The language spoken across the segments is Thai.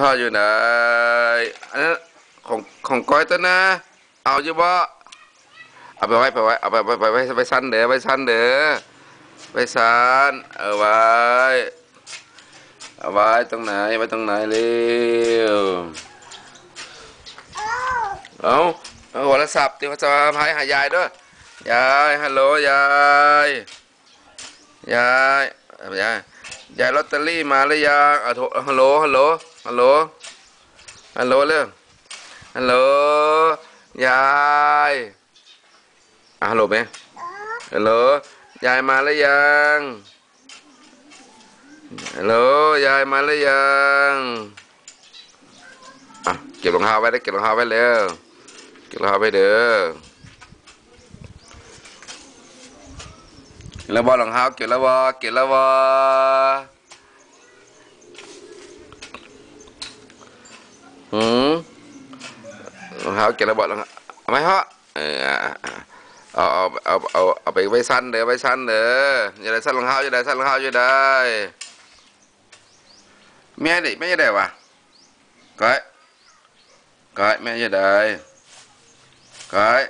พ่ออยู่ไหนอันนั้นของของก้อยตัวนะ เอาอยู่บ่เอาไปไว้ไปไว้เอาไปไปไปไว้ไปสั้นเด้อไปสั้นเด้อไปสั้นเอาไว้เอาไว้ตรงไหนไว้ตรงไหนเร็วเอาเอาโทรศัพท์ที่เขาจะมาพายหายายด้วยยายฮัลโหลยายยายยายยายลอตเตอรี่มาหรือยังอะโทรฮัลโหลฮัลโหล ฮัลโหล ฮัลโหลเร็วฮัลโหล ยายอะฮัลโหลไหมฮัลโหล ยายมาหรือยัง ฮัลโหล ยายมาหรือยังอะเก็บรองเท้าไว้ได้เก็บรองเท้าไว้เร็วเก็บรองเท้าไว้เด้อเก็บแล้วบอรองเท้าเก็บแล้วบอเก็บแล้วบอ หืมรองเท้าเก็บแล้วบอรองเท้าเอาไหมฮะเอออะอะเอาเอาเอาเอาเอาไปไว้สั้นเด้อไว้สั้นเด้ออย่าได้สั้นรองเท้าอย่าได้สั้นรองเท้าอย่าได้แม่ดิแม่จะได้วะก้อยก้อยแม่จะได้ก้อย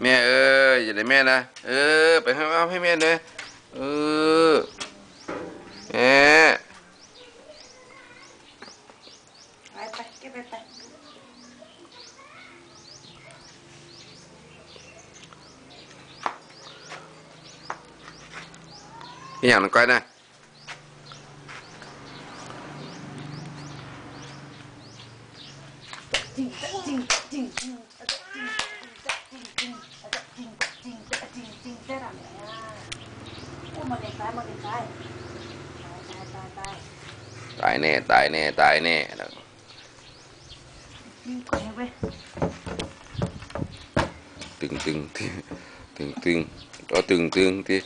แม่เอ้ยอย่าได้แม่นะเออไปให้เอาให้แม่เลยเออแม่ cái nhỏ này coi đây. Tài nè tài nè tài nè. Đó. từng từng từng từng เอตึงตึงที่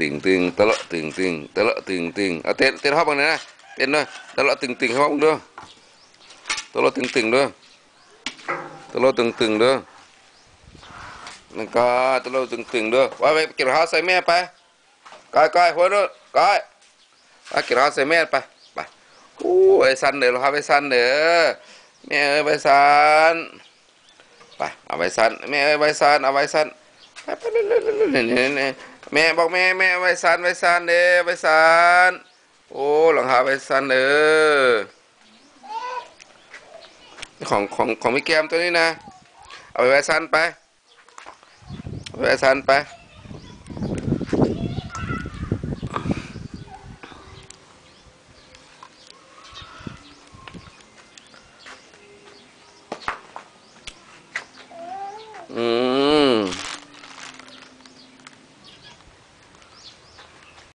ตึงตึงตลอดตึงตึงตลอดตึงตึงเอาเต้นเต้นฮอบบางนะนะเต้นด้วยตลอดตึงตึงฮอบด้วยตลอดตึงตึงด้วยตลอดตึงตึงด้วยนั่นก็ตลอดตึงตึงด้วยว่าไปเก็บหาใส่แม่ไปก้อยก้อยหัวด้วยก้อยเอาเก็บหาใส่แม่ไปไปโอ้ไอ้สันเด้อเราหาไปสันเด้อแม่เอ้ยไปสันไปเอาไปสันแม่ยไปสันเอาไปสัน แม่บอกแม่แม่ไว้สั้นไว้สั้นเด้อไว้สั้นโอ้หลังคาไว้สั้นเด้อของของของพี่แก้มตัวนี้นะ เอาไปไว้สั้นไปไว้สั้นไป